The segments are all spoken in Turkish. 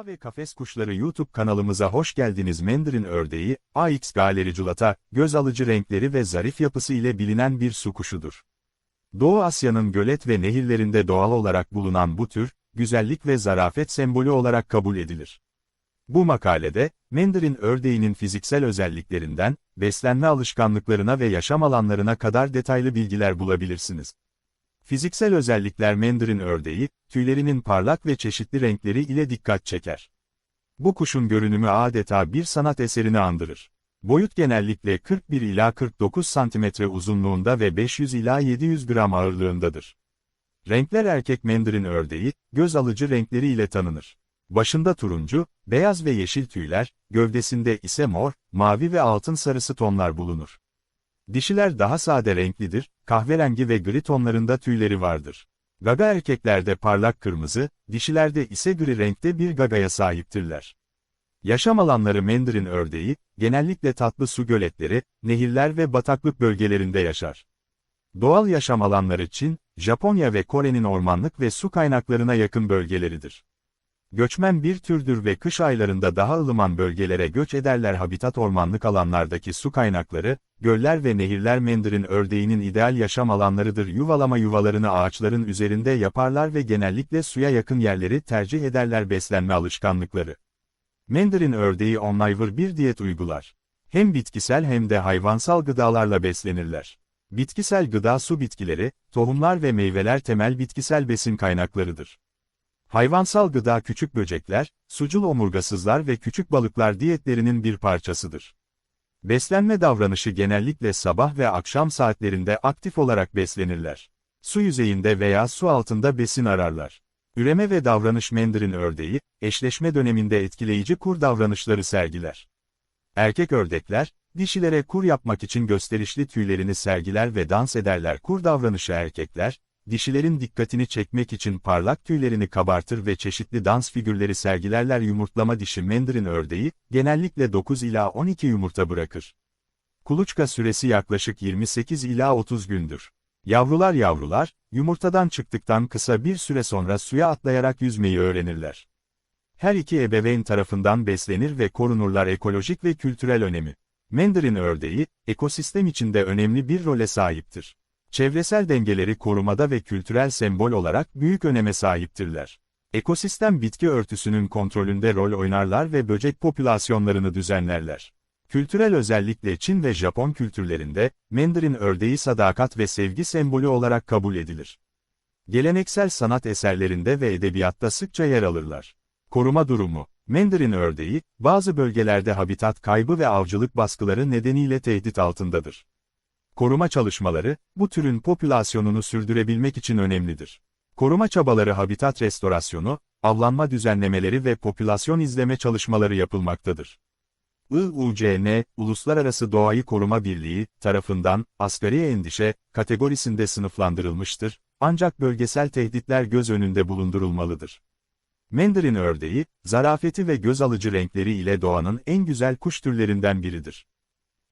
Doğa ve Kafes Kuşları YouTube kanalımıza hoş geldiniz. Mandarin ördeği, AX galericulata, göz alıcı renkleri ve zarif yapısı ile bilinen bir su kuşudur. Doğu Asya'nın gölet ve nehirlerinde doğal olarak bulunan bu tür, güzellik ve zarafet sembolü olarak kabul edilir. Bu makalede, Mandarin ördeğinin fiziksel özelliklerinden, beslenme alışkanlıklarına ve yaşam alanlarına kadar detaylı bilgiler bulabilirsiniz. Fiziksel özellikler Mandarin ördeği, tüylerinin parlak ve çeşitli renkleri ile dikkat çeker. Bu kuşun görünümü adeta bir sanat eserini andırır. Boyut genellikle 41 ila 49 santimetre uzunluğunda ve 500 ila 700 gram ağırlığındadır. Renkler erkek Mandarin ördeği, göz alıcı renkleri ile tanınır. Başında turuncu, beyaz ve yeşil tüyler, gövdesinde ise mor, mavi ve altın sarısı tonlar bulunur. Dişiler daha sade renklidir, kahverengi ve gri tonlarında tüyleri vardır. Gaga erkeklerde parlak kırmızı, dişilerde ise gri renkte bir gagaya sahiptirler. Yaşam alanları Mandarin ördeği, genellikle tatlı su göletleri, nehirler ve bataklık bölgelerinde yaşar. Doğal yaşam alanları Çin, Japonya ve Kore'nin ormanlık ve su kaynaklarına yakın bölgeleridir. Göçmen bir türdür ve kış aylarında daha ılıman bölgelere göç ederler habitat ormanlık alanlardaki su kaynakları, göller ve nehirler Mandarin ördeğinin ideal yaşam alanlarıdır yuvalama yuvalarını ağaçların üzerinde yaparlar ve genellikle suya yakın yerleri tercih ederler beslenme alışkanlıkları. Mandarin ördeği omnivor bir diyet uygular. Hem bitkisel hem de hayvansal gıdalarla beslenirler. Bitkisel gıda su bitkileri, tohumlar ve meyveler temel bitkisel besin kaynaklarıdır. Hayvansal gıda küçük böcekler, sucul omurgasızlar ve küçük balıklar diyetlerinin bir parçasıdır. Beslenme davranışı genellikle sabah ve akşam saatlerinde aktif olarak beslenirler. Su yüzeyinde veya su altında besin ararlar. Üreme ve davranış Mandarin ördeği, eşleşme döneminde etkileyici kur davranışları sergiler. Erkek ördekler, dişilere kur yapmak için gösterişli tüylerini sergiler ve dans ederler kur davranışı erkekler, dişilerin dikkatini çekmek için parlak tüylerini kabartır ve çeşitli dans figürleri sergilerler yumurtlama dişi Mandarin ördeği, genellikle 9 ila 12 yumurta bırakır. Kuluçka süresi yaklaşık 28 ila 30 gündür. Yavrular yavrular, yumurtadan çıktıktan kısa bir süre sonra suya atlayarak yüzmeyi öğrenirler. Her iki ebeveyn tarafından beslenir ve korunurlar ekolojik ve kültürel önemi. Mandarin ördeği, ekosistem içinde önemli bir role sahiptir. Çevresel dengeleri korumada ve kültürel sembol olarak büyük öneme sahiptirler. Ekosistem bitki örtüsünün kontrolünde rol oynarlar ve böcek popülasyonlarını düzenlerler. Kültürel özellikle Çin ve Japon kültürlerinde, Mandarin ördeği sadakat ve sevgi sembolü olarak kabul edilir. Geleneksel sanat eserlerinde ve edebiyatta sıkça yer alırlar. Koruma durumu Mandarin ördeği, bazı bölgelerde habitat kaybı ve avcılık baskıları nedeniyle tehdit altındadır. Koruma çalışmaları, bu türün popülasyonunu sürdürebilmek için önemlidir. Koruma çabaları habitat restorasyonu, avlanma düzenlemeleri ve popülasyon izleme çalışmaları yapılmaktadır. IUCN, Uluslararası Doğayı Koruma Birliği, tarafından, asgari endişe, kategorisinde sınıflandırılmıştır, ancak bölgesel tehditler göz önünde bulundurulmalıdır. Mandarin ördeği, zarafeti ve göz alıcı renkleri ile doğanın en güzel kuş türlerinden biridir.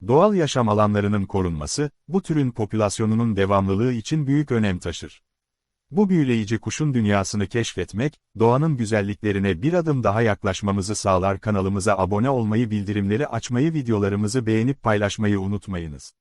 Doğal yaşam alanlarının korunması, bu türün popülasyonunun devamlılığı için büyük önem taşır. Bu büyüleyici kuşun dünyasını keşfetmek, doğanın güzelliklerine bir adım daha yaklaşmamızı sağlar kanalımıza abone olmayı bildirimleri açmayı videolarımızı beğenip paylaşmayı unutmayınız.